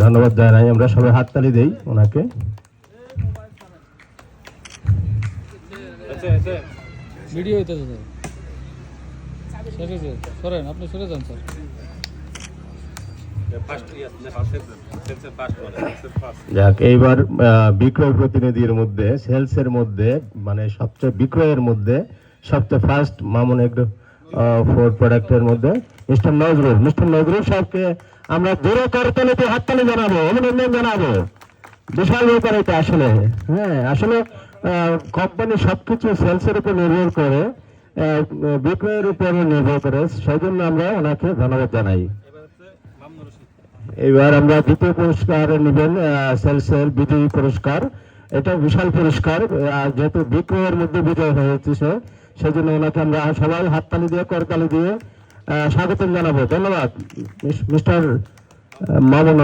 ধন্যবাদ জানাই আমরা সবাই হাততালি দেই ওনাকে। ভিডিও হইতেছে স্যার সরে যে সরেন আপনি সরে যান স্যার। যাক এইবার বিক্রয় প্রতিনিধির মধ্যে সেলস এর মধ্যে মানে সবচেয়ে বিক্রয়ের মধ্যে সবচেয়ে ফার্স্ট মামুন এগ্রো ফুড প্রোডাক্টের মধ্যে। মিস্টার নজরুল মিস্টার নজরুল সাহেবকে আমরা জোরে করতালিতে হাততালি জানাব, অভিনন্দন জানাব। বিশাল ব্যাপার এটা আসলে। হ্যাঁ আসলে কোম্পানি সবকিছু সেলস এর উপর নির্ভর করে বিক্রয়ের উপর নির্ভর করে সেই জন্য আমরা ওনাকে ধন্যবাদ জানাই। এবার আমরা দ্বিতীয় পুরস্কার নেবেন সেলসের বিজয়ী পুরস্কার। এটা বিশাল পুরস্কার যেহেতু বিক্রয়ের মধ্যে বিজয় হয়েছে সেই জন্য ওনাকে আমরা সবাই হাততালি দিয়ে করতালি দিয়ে স্বাগতম জানাব। ধন্যবাদ। মিস্টার মামুন।